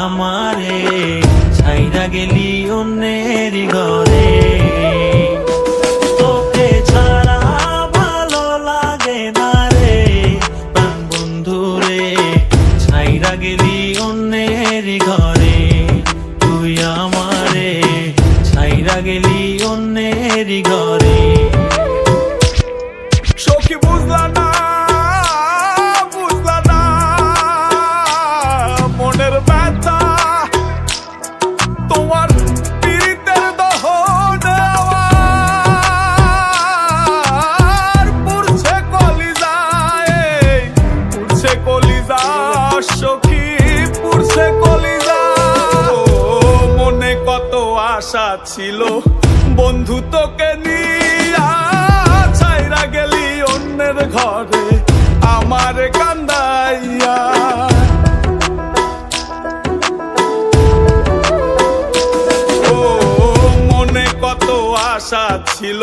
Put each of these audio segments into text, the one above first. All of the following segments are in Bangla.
আমারে ছাইরা গেলি অন্যের ঘরে। তোকে ছাড়া ভালো লাগে গেলি অন্যের ঘরে। তুই গেলি অন্যের ঘরে। সখী বুঝলা না আশা ছিল। বন্ধু তোকে নিয়া ছাইরা গেলি অন্যের ঘরে, আমার কান্দাইয়া। ও, মনে কত আশা ছিল।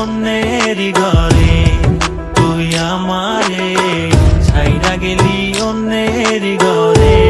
অন্যের ঘরে তুই আমারে ছাইরা গেলি অন্যের ঘরে।